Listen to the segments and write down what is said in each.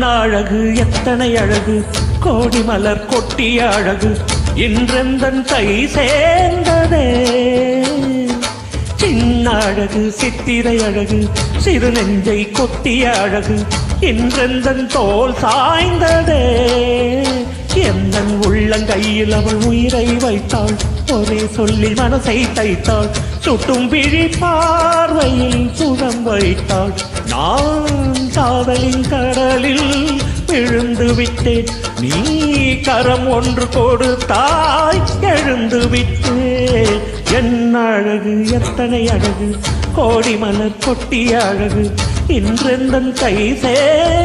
அழகு எத்தனை அழகு? கோடி மலர் கொட்டிய அழகு. இன்றெந்தன் கை சேர்ந்ததே. சின்ன அழகு சித்திரை அழகு. சிறு நெஞ்சை கொத்திய அழகு. இன்றெந்தன் தோல் சாய்ந்ததே. எந்தன் உள்ளங்கையில் அவள் உயிரை வைத்தாள்? ஒரே சொல்லி மனசை தைத்தாள். சுட்டும் பிழி பார்வையில் வைத்தாள். நான் காதலின் கடலில் விழுந்து விட்டேன். நீ கரம் ஒன்று கொடுத்தாய் எழுந்து விட்டேன். என்ன அழகு எத்தனை அழகு கோடி மலர் கொட்டிய அழகு. இன்றெந்தன் கை சேர்ந்ததே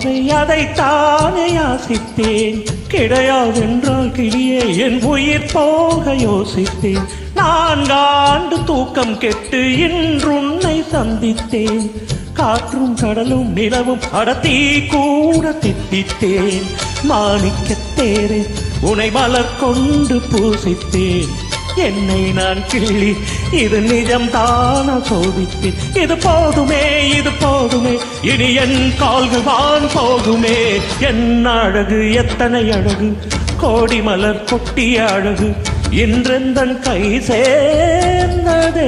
ஒற்றை பார்வை அதைத்தானே யாசித்தேன். கிடையாதென்றால் கிளியே என் உயிர் போக யோசித்தேன். நான்காண்டு தூக்கம் கெட்டு இன்றுன்னை சந்தித்தேன். காற்றும் கடலும் நிலவும் அடத்தி கூட தித்தித்தேன். மாணிக்கத் தேரே உனை மலர் கொண்டு பூசித்தேன். என்னை நான் கிள்ளி இது நிஜம் தான சோதிப்பேன் இது போதுமே இது போதுமே. இனி என் கால்கள் வான் போகுமே. என் அழகு எத்தனை அழகு. கோடி மலர் கொட்டிய அழகு. இன்றெந்தன் கை சேர்ந்ததே.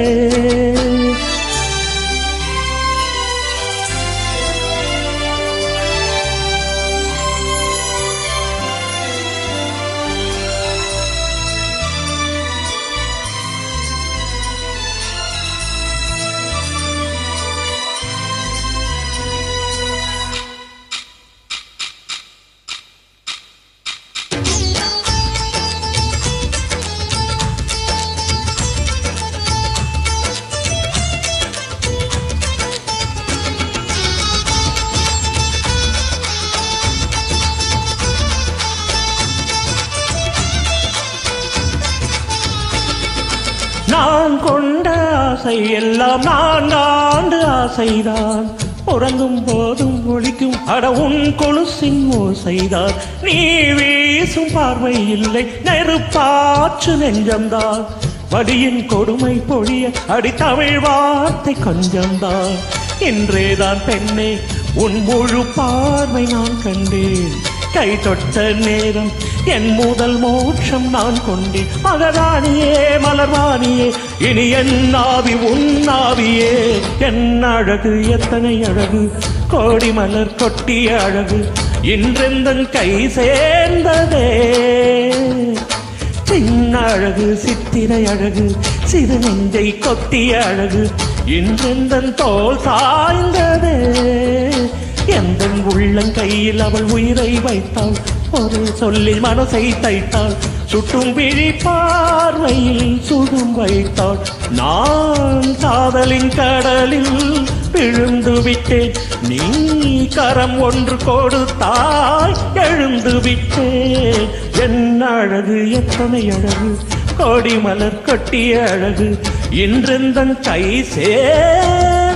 நான் கொண்ட ஆசை எல்லாம் நான் ஆண்டு ஆசைதான். உறங்கும் போதும் ஒழிக்கும் அட உன் கொலுசின் ஓசைதான். நீ வீசும் பார்வை இல்லை நெருப்பாற்று நெஞ்சம்தான். வடியின் கொடுமை பொழிய அடி தமிழ் வார்த்தை கொஞ்சம்தான். இன்றேதான் பெண்ணே உன் முழு பார்வை நான் கண்டேன். கை தொட்ட நேரம் என் முதல் மோட்சம் நான் கொண்டேன். மகராணியே மலர்வாணியே இனி என் ஆவி உன் ஆவியே. என் அழகு எத்தனை அழகு கோடி மலர் கொட்டிய அழகு இன்றெந்தன் கை சேர்ந்ததே. சின்ன அழகு சித்திரை அழகு சிறு நெஞ்சை கொட்டிய அழகு இன்றெந்தன் தோல் சாய்ந்ததே. எந்த உள்ளங்கையில் அவள் உயிரை வைத்தாள்? ஒரு சொல்லில் மனசை தைத்தாள். சுட்டும் விழி பார்வையில் சுடும் வைத்தாள். நான் காதலின் கடலில் விழுந்து விட்டேன். நீ கரம் ஒன்று கொடுத்தாய் எழுந்து விட்டேன். என்ன அழகு எத்தனை அழகு? கோடி மலர் கொட்டிய அழகு. இன்றெந்தன் கை சேர்ந்தது.